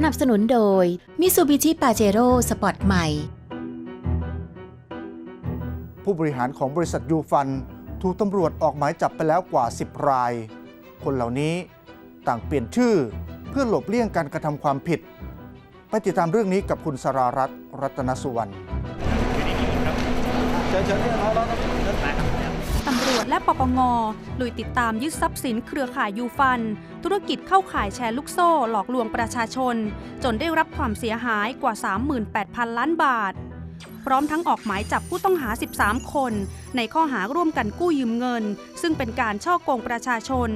สนับสนุนโดย Mitsubishi Pajero Sport ใหม่ ผู้บริหารของบริษัทยูฟัน ถูกตำรวจออกหมายจับไปแล้วกว่า 10 ราย คนเหล่านี้ต่างเปลี่ยนชื่อเพื่อหลบเลี่ยงการกระทำความผิด ไปติดตามเรื่องนี้กับคุณสรารัตน์รัตนสุวรรณตำรวจแล และปปงลุยติดตามยึดทรัพย์สินเครือข่ายยูฟัน ธุรกิจเข้าข่ายแชร์ลูกโซ่หลอกลวงประชาชน จนได้รับความเสียหายกว่า 38,000 ล้านบาท พร้อมทั้งออกหมายจับผู้ต้องหา 13 คน ในข้อหาร่วมกันกู้ยืมเงิน ซึ่งเป็นการช่อโกงประชาชน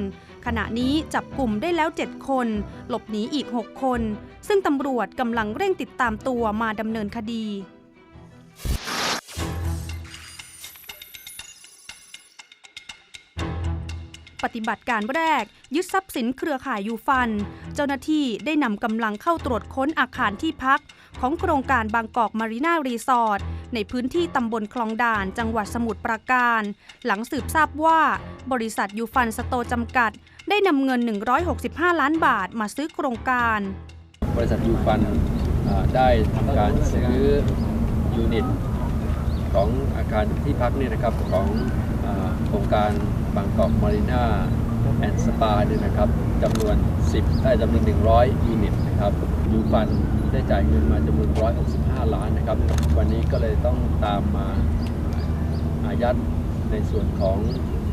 ขณะนี้จับกลุ่มได้แล้ว 7 คน หลบหนีอีก 6 คน ซึ่งตำรวจกำลังเร่งติดตามตัวมาดำเนินคดี ปฏิบัติการแรก ยึดทรัพย์สินเครือข่ายยูฟัน เจ้าหน้าที่ได้นำกำลังเข้าตรวจค้นอาคารที่พัก ของโครงการบางกอกมารีนารีสอร์ทในพื้นที่ตำบลคลองด่านจังหวัดสมุทรปราการ หลังสืบทราบว่า บริษัทยูฟันสโตจำกัด ได้นำเงิน 165 ล้านบาทมาซื้อโครงการ บริษัทยูฟันได้ทำการซื้อยูนิตของอาคารที่พักนี่นะครับของ โครงการบางกอกมารีนาแอนด์สปาเนี่ยนะครับจำนวน 10 ได้จำนวน 100 ยูนิตนะครับยูฟันได้จ่ายเงินมาจำนวน 165 ล้านนะครับ วันนี้ก็เลยต้องตามมาอายัดในส่วนของ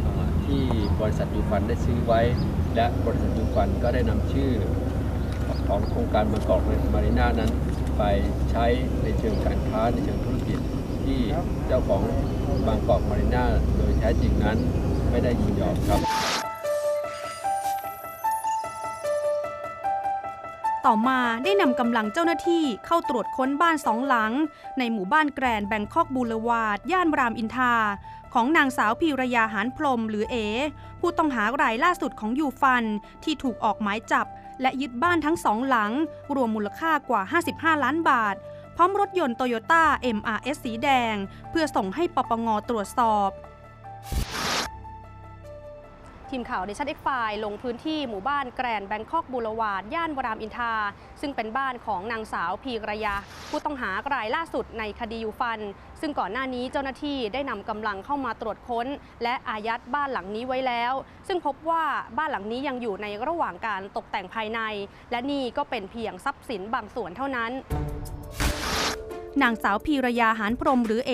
อที่บริษัทยูฟันได้ซื้อไว้ และบริษัทยูฟันก็ได้นำชื่อของโครงการบางกอกมารีนานั้น ไปใช้ในเชิงการค้าในเชิงธุ ที่เจ้าของบางกอกมารีนาโดยแท้จริงนั้นไม่ได้ยินยอมครับ ต่อมาได้นำกำลังเจ้าหน้าที่เข้าตรวจค้นบ้านสองหลัง ในหมู่บ้านแกรนแบงคอกบูลวาด ย่านรามอินทราของนางสาวพีรยาหานพรมหรือเอ ผู้ต้องหารายล่าสุดของยูฟันที่ถูกออกหมายจับ และยึดบ้านทั้งสองหลัง รวมมูลค่ากว่า 55 ล้านบาท ร้อมรถยนต์โตโยต้า MRS สีแดง เพื่อส่งให้ปปงตรวจสอบ ทีมข่าวเดชันเอ็กไฟลงพื้นที่หมู่บ้านแกรนแบงคอกบูรวาด ย่านวรามอินทา ซึ่งเป็นบ้านของนางสาวพีรยา ผู้ต้องหารายล่าสุดในคดียูฟัน ซึ่งก่อนหน้านี้เจ้าหน้าที่ได้นำกำลังเข้ามาตรวจค้น และอายัดบ้านหลังนี้ไว้แล้ว ซึ่งพบว่าบ้านหลังนี้ยังอยู่ในระหว่างการตกแต่งภายใน และนี่ก็เป็นเพียงทรัพย์สินบางส่วนเท่านั้น นางสาวพีรยาหานพรมหรือเอ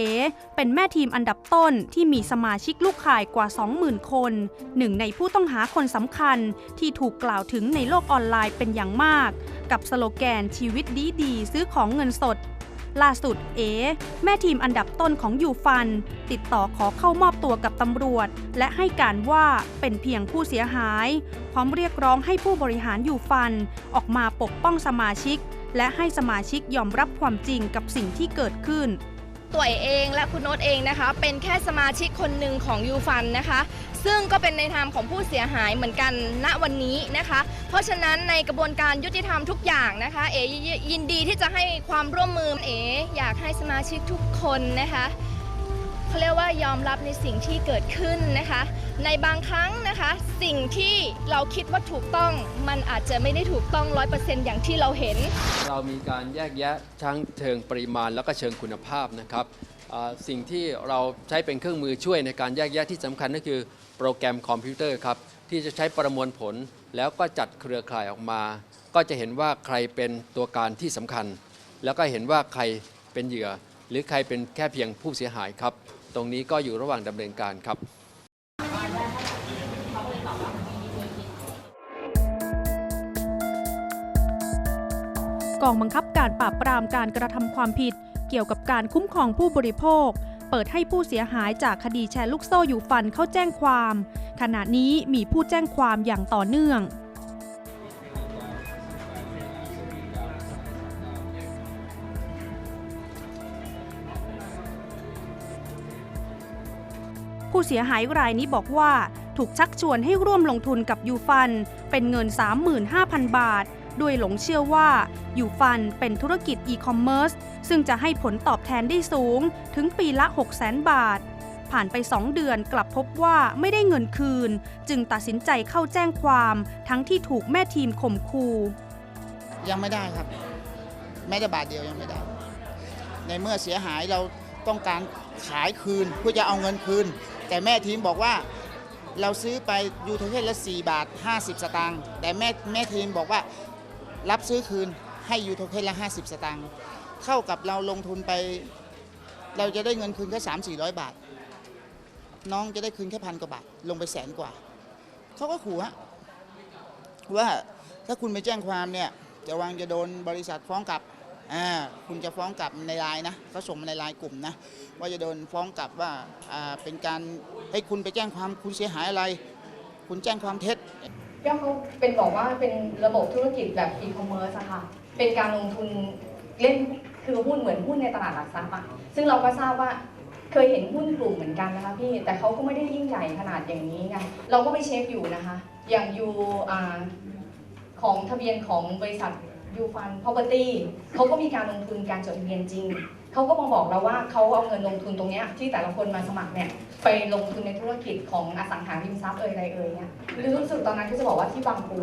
เป็นแม่ทีมอันดับต้นที่มีสมาชิกลูกข่ายกว่า 20,000 คน หนึ่งในผู้ต้องหาคนสำคัญที่ถูกกล่าวถึงในโลกออนไลน์เป็นอย่างมาก กับสโลแกนชีวิตดีดีซื้อของเงินสดล่าสุดเอ แม่ทีมอันดับต้นของยูฟัน ติดต่อขอเข้ามอบตัวกับตำรวจ และให้การว่าเป็นเพียงผู้เสียหาย พร้อมเรียกร้องให้ผู้บริหารยูฟัน ออกมาปกป้องสมาชิก และให้สมาชิกยอมรับความจริงกับสิ่งที่เกิดขึ้น ตัวเองและคุณโน้ตเองนะคะ เป็นแค่สมาชิกคนหนึ่งของยูฟันนะคะ ซึ่งก็เป็นในนามของผู้เสียหายเหมือนกันณวันนี้นะคะ เพราะฉะนั้นในกระบวนการยุติธรรมทุกอย่างนะคะ เอ๋ยินดีที่จะให้ความร่วมมือเออยากให้สมาชิกทุกคนนะคะ เขาเรียกว่ายอมรับในสิ่งที่เกิดขึ้นนะคะ ในบางครั้งนะคะ สิ่งที่เราคิดว่าถูกต้อง มันอาจจะไม่ได้ถูกต้อง100%อย่างที่เราเห็น เรามีการแยกแยะทั้งเชิงปริมาณแล้วก็เชิงคุณภาพนะครับสิ่งที่เราใช้เป็นเครื่องมือช่วยในการแยกแยะที่สำคัญก็คือโปรแกรมคอมพิวเตอร์ครับที่จะใช้ประมวลผลแล้วก็จัดเครือข่ายออกมา ก็จะเห็นว่าใครเป็นตัวการที่สำคัญ แล้วก็เห็นว่าใครเป็นเหยื่อ หรือใครเป็นแค่เพียงผู้เสียหายครับ ตรงนี้ก็อยู่ระหว่างดำเนินการครับกองบังคับการปราบปรามการกระทำความผิด เกี่ยวกับการคุ้มครองผู้บริโภค เปิดให้ผู้เสียหายจากคดีแชร์ลูกโซ่อยู่ฟันเข้าแจ้งความ ขณะนี้มีผู้แจ้งความอย่างต่อเนื่อง ผู้เสียหายรายนี้บอกว่า ถูกชักชวนให้ร่วมลงทุนกับยูฟัน เป็นเงิน 35,000 บาทโดยหลงเชื่อว่ายูฟันเป็นธุรกิจอีคอมเมิร์ซซึ่งจะให้ผลตอบแทนได้สูงถึงปีละ 600,000 บาท ผ่านไป 2 เดือนกลับพบว่าไม่ได้เงินคืน จึงตัดสินใจเข้าแจ้งความทั้งที่ถูกแม่ทีมข่มขู่ยังไม่ได้ครับแม้แต่บาทเดียวยังไม่ได้ ในเมื่อเสียหายเราต้องการขายคืนเพื่อจะเอาเงินคืน แต่แม่ทีมบอกว่าเราซื้อไปยูโทเค็นละ4บาท 50 สตางค์แต่แม่แม่ทีมบอกว่ารับซื้อคืนให้ยูโทเค็นละ 50 สตางค์เท่ากับเราลงทุนไป เราจะได้เงินคืนแค่3 4 0 0บาท น้องจะได้คืนแค่พันกว่าบาท ลงไปแสนกว่า เขาก็ขู่ฮะว่าถ้าคุณไปแจ้งความเนี่ยจะวางจะโดนบริษัทฟ้องกลับ คุณจะฟ้องกลับในไลน์นะเขาส่งมาในไลน์กลุ่มนะว่าจะโดนฟ้องกลับว่าเป็นการให้คุณไปแจ้งความคุณเสียหายอะไร คุณแจ้งความเท็จก็เขาเป็นบอกว่าเป็นระบบธุรกิจแบบอีคอมเมิร์ซอะค่ะเป็นการลงทุนเล่นคือหุ้นเหมือนหุ้นในตลาดหลักทรัพย์อะซึ่งเราก็ทราบว่าเคยเห็นหุ้นกลุ่มเหมือนกันนะคะพี่ แต่เขาก็ไม่ได้ยิ่งใหญ่ขนาดอย่างนี้ไงเราก็ไปเช็คอยู่นะคะ อย่างอยู่ของทะเบียนของบริษัท ยูฟันพ property เขาก็มีการลงทุนการจดทะเบียนจริง เขาก็มาบอกเราว่าเขาเอาเงินลงทุนตรงเนี้ยที่แต่ละคนมาสมัครเนี่ยไปลงทุนในธุรกิจของอสังหาริมทรัพย์เอ่ยอะไรเอ่ยเนี่ยรู้สึกตอนนั้นก็จะบอกว่าที่บางปู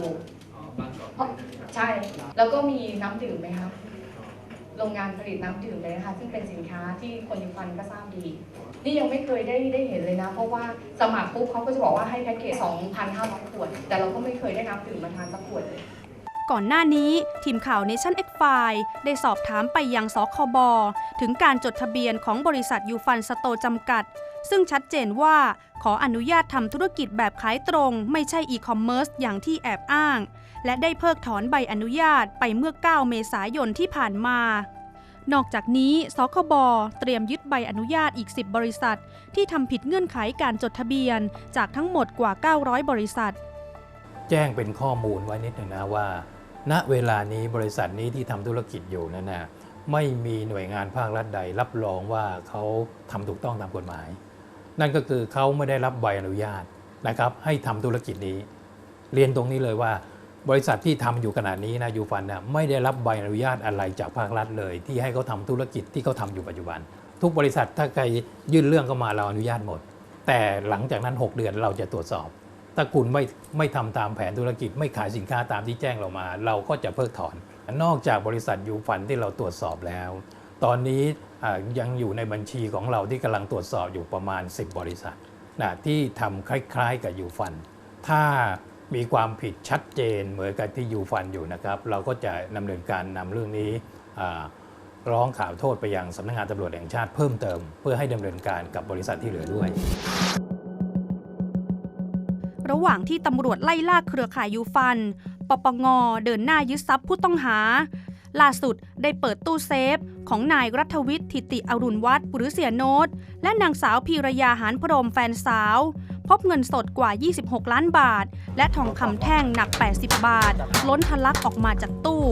เพราะใช่ แล้วก็มีน้ำดื่มไหมคะโรงงานผลิตน้ำดื่มเลยนะคะ ซึ่งเป็นสินค้าที่คนยูฟันก็ทราบดี นี่ยังไม่เคยได้ได้เห็นเลยนะ เพราะว่าสมัครปุ๊บเขาก็จะบอกว่าให้แพ็กเกจ2,500ขวด แต่เราก็ไม่เคยได้น้ำดื่มมาทานสักขวดเลย ก่อนหน้านี้ทีมข่าว Nation X File ได้สอบถามไปยังสคบถึงการจดทะเบียนของบริษัทยูฟันสโตจำกัด ซึ่งชัดเจนว่าขออนุญาตทำธุรกิจแบบขายตรง ไม่ใช่อีคอมเมิร์ซอย่างที่แอบอ้าง และได้เพิกถอนใบอนุญาตไปเมื่อ 9 เมษายนที่ผ่านมานอกจากนี้ สคบ เตรียมยึดใบอนุญาตอีก 10 บริษัท ที่ทำผิดเงื่อนไขการจดทะเบียนจากทั้งหมดกว่า 900 บริษัท แจ้งเป็นข้อมูลไว้นิดหนึ่งนะว่า ณเวลานี้บริษัทนี้ที่ทำธุรกิจอยู่นั่นนะไม่มีหน่วยงานภาครัฐใด รับรองว่าเขาทำถูกต้องตามกฎหมาย นั่นก็คือเขาไม่ได้รับใบอนุญาตนะครับ ให้ทำธุรกิจนี้ เรียนตรงนี้เลยว่า บริษัทที่ทำอยู่ขนาดนี้นะยูฟันนะไม่ได้รับใบอนุญาตอะไรจากภาครัฐเลย ที่ให้เขาทำธุรกิจที่เขาทำอยู่ปัจจุบัน ทุกบริษัทถ้าใครยื่นเรื่องเข้ามาเราอนุญาตหมด แต่หลังจากนั้น 6 เดือนเราจะตรวจสอบ ถ้าคุณไม่ไม่ทำตามแผนธุรกิจ ไม่ขายสินค้าตามที่แจ้งเรามา เราก็จะเพิกถอน นอกจากบริษัทยูฟันที่เราตรวจสอบแล้ว ตอนนี้ยังอยู่ในบัญชีของเราที่กำลังตรวจสอบอยู่ประมาณ 10 บริษัทนะที่ทำคล้ายๆ กับยูฟัน ถ้ามีความผิดชัดเจนเหมือนกับที่ยูฟันอยู่นะครับ เราก็จะดำเนินการนำเรื่องนี้ร้องข่าวโทษไปยังสำนักงานตำรวจแห่งชาติเพิ่มเติม เพื่อให้ดำเนินการกับบริษัทที่เหลือด้วย ระหว่างที่ตำรวจไล่ล่าเครือข่ายยูฟัน ปปงเดินหน้ายึดทรัพย์ผู้ต้องหา ล่าสุดได้เปิดตู้เซฟ ของนายรัฐวิทย์ทิติอรุณวัฒน์หรือเสียโนตและนางสาวพีรยาหานพรมแฟนสาว พบเงินสดกว่า 26 ล้านบาท และทองคำแท่งหนัก 80 บาท ล้นทะลักออกมาจากตู้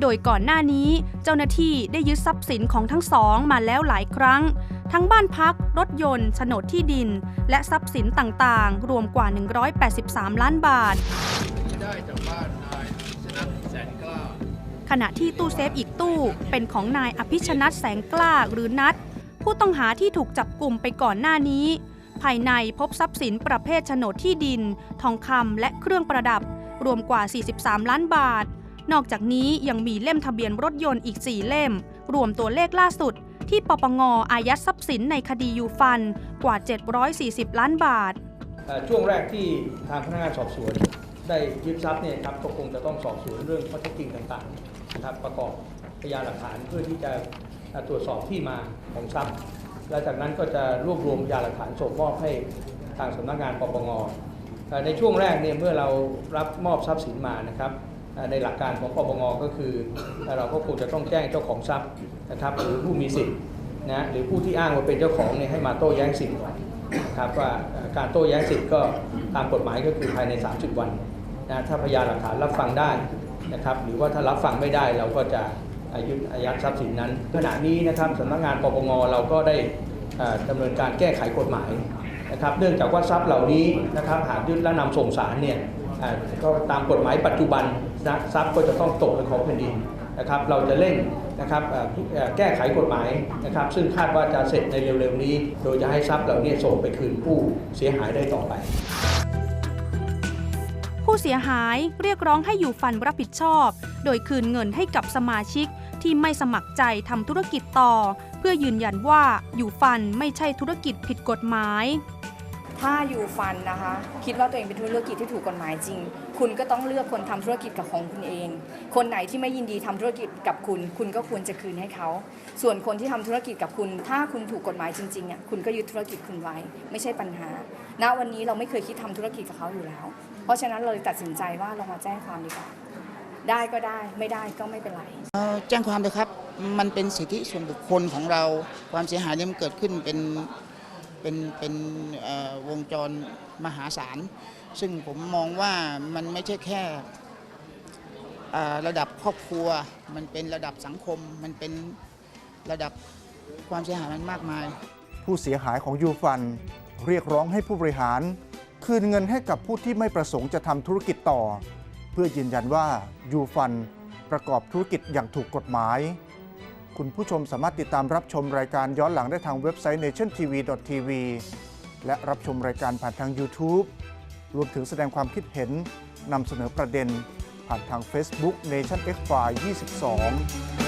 โดยก่อนหน้านี้เจ้าหน้าที่ได้ยึดทรัพย์สินของทั้งสองมาแล้วหลายครั้ง ทั้งบ้านพัก รถยนต์โฉนดที่ดิน และทรัพย์สินต่างๆ รวมกว่า 183 ล้านบาท ขณะที่ตู้เซฟอีกตู้เป็นของนายอภิชนัทแสงกล้าหรือนัทผู้ต้องหาที่ถูกจับกลุ่มไปก่อนหน้านี้ ภายในพบทรัพย์สินประเภทโฉนดที่ดิน ทองคำและเครื่องประดับ รวมกว่า 43 ล้านบาท นอกจากนี้ยังมีเล่มทะเบียนรถยนต์อีก 4 เล่ม รวมตัวเลขล่าสุด ที่ปปงอายัดทรัพย์สินในคดียูฟันกว่า 740 ล้านบาท ช่วงแรกที่ทางพนักงานสอบสวน ได้ยึดทรัพย์เนี่ยครับก็คงจะต้องสอบสวนเรื่องข้อเท็จจริงต่างๆนะครับประกอบพยานหลักฐานเพื่อที่จะตรวจสอบที่มาของทรัพย์ และจากนั้นก็จะรวบรวมพยานหลักฐานส่งมอบให้ทางสำนักงานปปงในช่วงแรกเนี่ยเมื่อเรารับมอบทรัพย์สินมานะครับในหลักการของปปงก็คือเราก็คงจะต้องแจ้งเจ้าของทรัพย์นะครับหรือผู้มีสิทธิ์นะหรือผู้ที่อ้างว่าเป็นเจ้าของเนี่ยให้มาโต้แย้งสิทธิ์ก่อนนะครับว่าการโต้แย้งสิทธิ์ก็ตามกฎหมายก็คือภายใน 30 วันนะถ้าพยานหลักฐานรับฟังได้นะครับหรือว่าถ้ารับฟังไม่ได้เราก็จะ อายุอายัดทรัพย์สินนั้นขณะนี้นะครับสำนักงานปปงเราก็ได้เอ่อดำเนินการแก้ไขกฎหมายนะครับเนื่องจากว่าทรัพย์เหล่านี้นะครับหากยึดและนำส่งศาลเนี่ยก็ตามกฎหมายปัจจุบันนะทรัพย์ก็จะต้องตกเป็นของแผ่นดินนะครับเราจะเร่งนะครับแก้ไขกฎหมายนะครับซึ่งคาดว่าจะเสร็จในเร็วๆนี้ โดยจะให้ทรัพย์เหล่านี้ส่งไปคืนผู้เสียหายได้ต่อไป ผู้เสียหายเรียกร้องให้อยู่ฟันรับผิดชอบ โดยคืนเงินให้กับสมาชิก ที่ไม่สมัครใจทำธุรกิจต่อ เพื่อยืนยันว่าอยู่ฟันไม่ใช่ธุรกิจผิดกฎหมาย ถ้าอยู่ฟันนะคะ คิดว่าตัวเองเป็นธุรกิจที่ถูกกฎหมายจริง คุณก็ต้องเลือกคนทำธุรกิจกับของคุณเอง คนไหนที่ไม่ยินดีทำธุรกิจกับคุณ คุณก็ควรจะคืนให้เขา ส่วนคนที่ทำธุรกิจกับคุณ ถ้าคุณถูกกฎหมายจริงๆอะคุณก็ยึดธุรกิจคุณไว้ ไม่ใช่ปัญหา ณวันนี้เราไม่เคยคิดทำธุรกิจกับเขาอยู่แล้ว เพราะฉะนั้นเราตัดสินใจว่าเรามาแจ้งความดีกว่า ได้ก็ได้ไม่ได้ก็ไม่เป็นไรเอ่อแจ้งความเลยครับมันเป็นสิทธิส่วนบุคคลของเราความเสียหายเนี่ยมันเกิดขึ้นเป็นเป็นเป็นเอ่อวงจรมหาศาล ซึ่งผมมองว่ามันไม่ใช่แค่อ่าระดับครอบครัว มันเป็นระดับสังคม มันเป็นระดับความเสียหายมันมากมาย ผู้เสียหายของยูฟันเรียกร้องให้ผู้บริหาร คืนเงินให้กับผู้ที่ไม่ประสงค์จะทำธุรกิจต่อ เพื่อยืนยันว่ายูฟันประกอบธุรกิจอย่างถูกกฎหมาย คุณผู้ชมสามารถติดตามรับชมรายการย้อนหลังได้ทางเว็บไซต์ nationtv.tv และรับชมรายการผ่านทาง YouTube รวมถึงแสดงความคิดเห็นนำเสนอประเด็น ผ่านทาง Facebook Nation X File 22